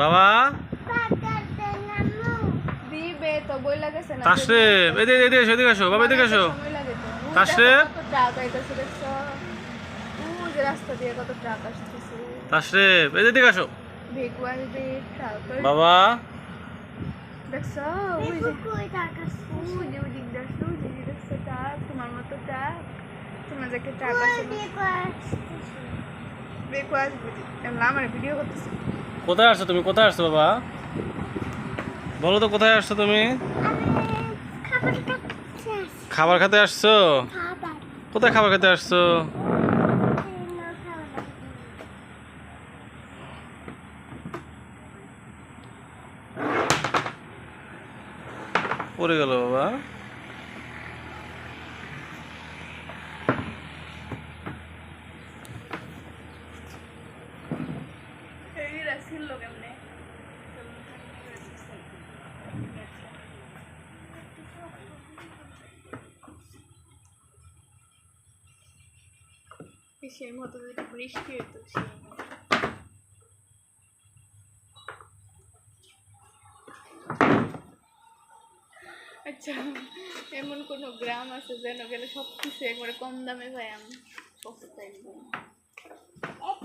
বাবা। দিবে তো বই লাগেছে না? তাশরিফ এদিকে এদিকে এসো এদিকে এসো বাবা এদিকে এসো। তাশরিফ? তাশরিফ এদিকে বাবা। দেখছ? ওই যে ওই যে ওই দিক দেখছ ওই যে দেখছ ট্রাক? তোমার মতো ট্রাক। তোমার যে একটা ট্রাক আছে কোথায় আসছো তুমি? কোথায় আসছো বাবা? বলো তো কোথায় আসছো তুমি? খাবার খেতে আসছো? কোথায় খাবার খেতে আসছো? পড়ে গেল। এমনে সেই মতো যদি বৃষ্টি হতো সেই আচ্ছা এমন কোনো গ্রাম আছে যেন গেলে সব কিছু একবারে কম দামে পাই আমি একদম।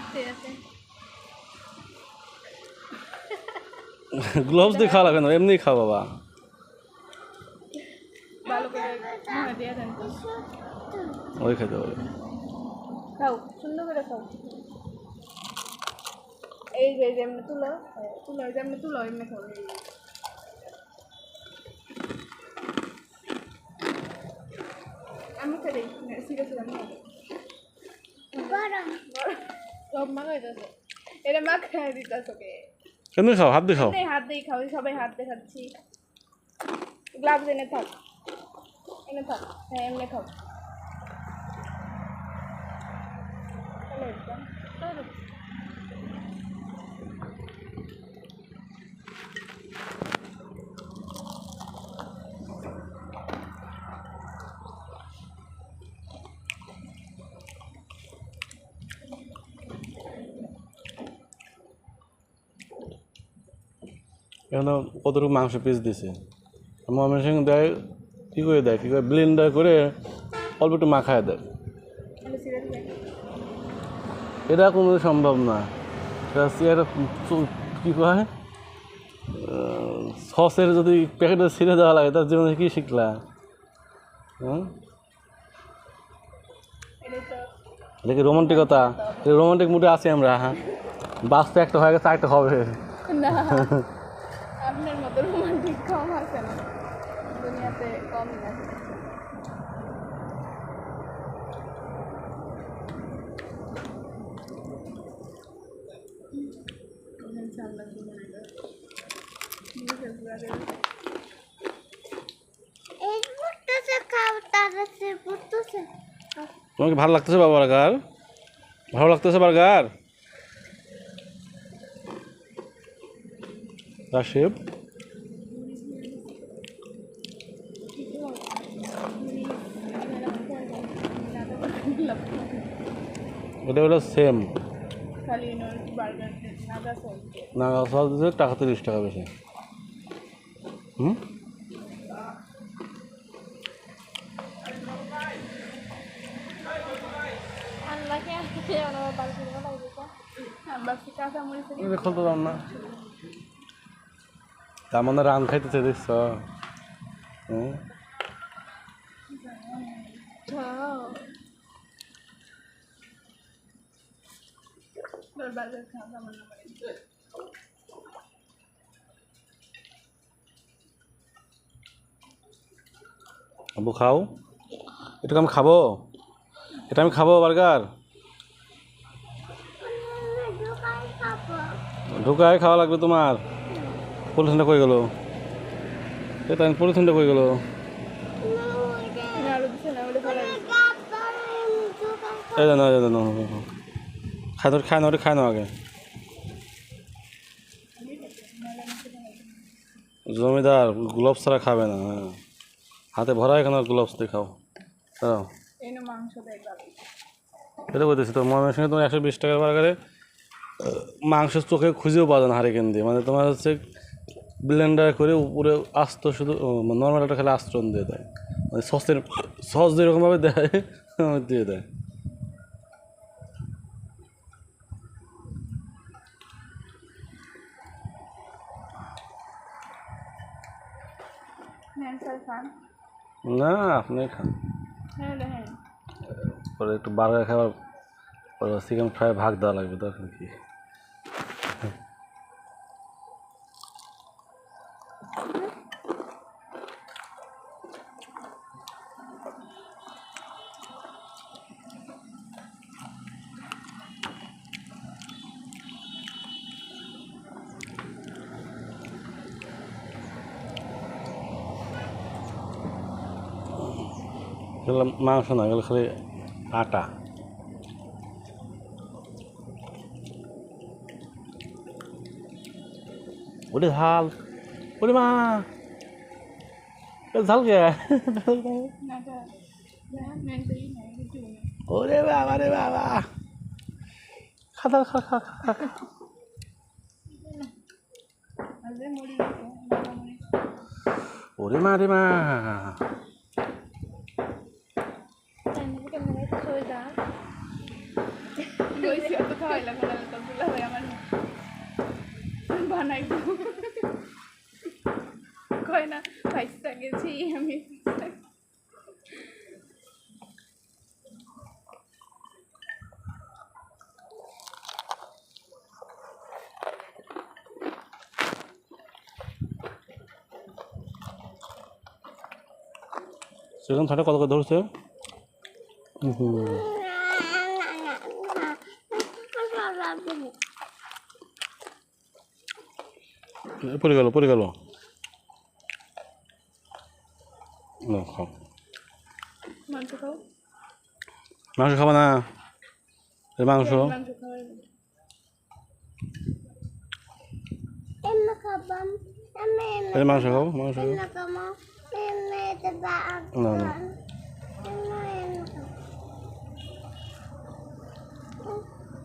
আছে গ্লোভস দিয়ে খাওয়া লাগবে না এমনি খাও বাবা। ভালো করে মুখে দিয়ে দেন তো। ওই খেতে হবে। খাও সুন্দর করে খাও। এই যে যেমনি তুলো তুলো যেমনি তুলো এমনি খাও। এই যে। আমি তো দেই সিরিয়াস সব মাখাই দিতেছে এটা মাখাই দিতেছে কে এমনি খাও? হাত দিয়ে খাও। হাত দিয়ে খাও সবাই হাত দিয়ে খাচ্ছি গ্লাভস এনে থাক। এনে থাক। হ্যাঁ এমনি খাও। এখানে কতটুকু মাংস পিস দিছে? সঙ্গে দেয় কী করে দেয়? কী করে? ব্লেন্ডার করে অল্প একটু মাখায় দেয়। এটা কোনো সম্ভব না। এটা একটা কী কয়? সসের যদি প্যাকেটে ছিঁড়ে দেওয়া লাগে তার জীবনে কী শিখলা? হ্যাঁ? এটা কি রোমান্টিকতা রোমান্টিক মুডে আছি আমরা হ্যাঁ? বাস তো একটা হয়ে গেছে একটা হবে। না আপনার মতো রোমান্টিক কম আছে না দুনিয়াতে কম না তোমার কি ভালো লাগতেছে বাবা বার্গার ভালো লাগতেছে বার্গার রাশিব? এটা হলো সেম। বার্গার নাগা সস দিচ্ছে টাকা তিরিশ টাকা বেশি। হুম? তো তার মানে রান খাইতেছে দেখছ? হুম? বার্গার খাওয়া আমার না আবু খাও? এটা আমি খাব? এটা আমি খাব, বার্গার? ঢুকায় খাওয়া লাগবে তোমার। পলিথিনটা কই গেল? এটা পলিথিনটা কই গেল? এই জানো এই জানো নাও খাই নাও আগে জমিদার গ্লোভস ছাড়া খাবে না হ্যাঁ হাতে ভরা এখানে গ্লোভস দিয়ে খাও দাঁড়াও এটা বলতেছি তো ময়মের সঙ্গে তোমার একশো বিশ টাকার বার্গারে মাংস চোখে খুঁজেও পাওয়া যায় না হারিকেন দিয়ে। মানে তোমার হচ্ছে ব্লেন্ডার করে উপরে আস্ত শুধু নর্মাল একটা খালি আস্তরণ দিয়ে দেয় মানে সসের সস যেরকমভাবে দেয় দিয়ে দেয় না আপনি খান। হ্যাঁ দেখেন পরে একটু বার্গার খাবার পরে চিকেন ফ্রাই ভাগ দেওয়া লাগবে তখন কি? এগুলো মাংস না এগুলো খালি আটা। ওরে ঝাল, ওরে মা। ঝাল কে? ওরে বাবা রে বাবা। খাতা খা খা খা। ওরে মা, রে মা। অত খাওয়াইলাম তো ভাই আমার কয় না পাইসা গেছি আমি সেখানে ছটা কত করে ধরছে পড়ে গেল পড়ে গেল না খাও মাংস খাও মাংস খাবা না এ মাংস মাংস খাওয়াই এই মাংস খাও মাংস খাও না না না ছেড়ে দেই ও হো হো হো হো। এগুলো তাকে খাবে না কি করে তাকে হুম খাব পরে নো খাব। নো রুটি খায় অর্ধেক খায়াল আছে তার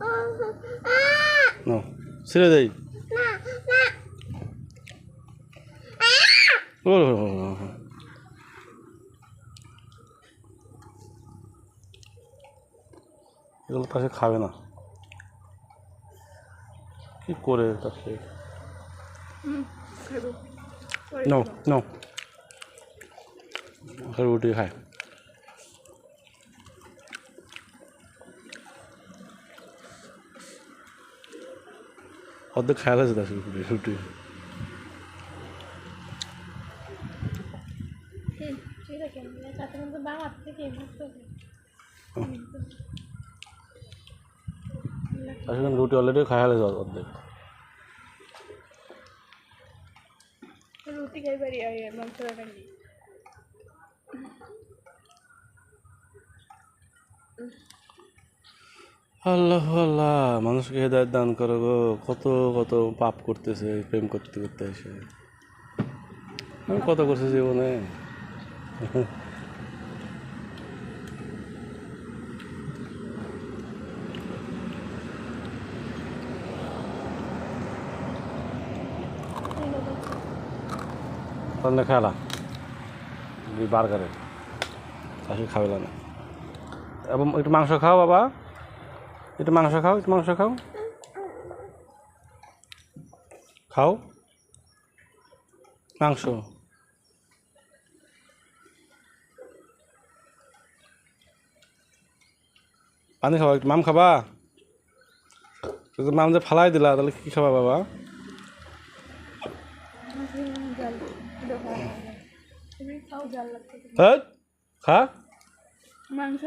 রুটি রুটি হুম, ঠিক আছে তাতে কিন্তু বাবার থেকে বুঝতে হবে আসলে রুটি অলরেডি খায়াল আছে অর্ধেক। রুটি খাই পারি আর মাংস খাই আল্লাহ আল্লাহ, মানুষকে হেদায়ত দান করো গো। কত কত পাপ করতেছে, প্রেম করতে করতে এসে। আমি কত করছি জীবনে? খেলা বার্গারে। খাবে না এবং একটু মাংস খাও বাবা। একটু মাংস খাও একটু মাংস খাও। খাও। মাংস। পানি খাবা একটু মাম খাবা। মাম যে ফালাই দিলা তাহলে কি খাবা বাবা? খা। মাংস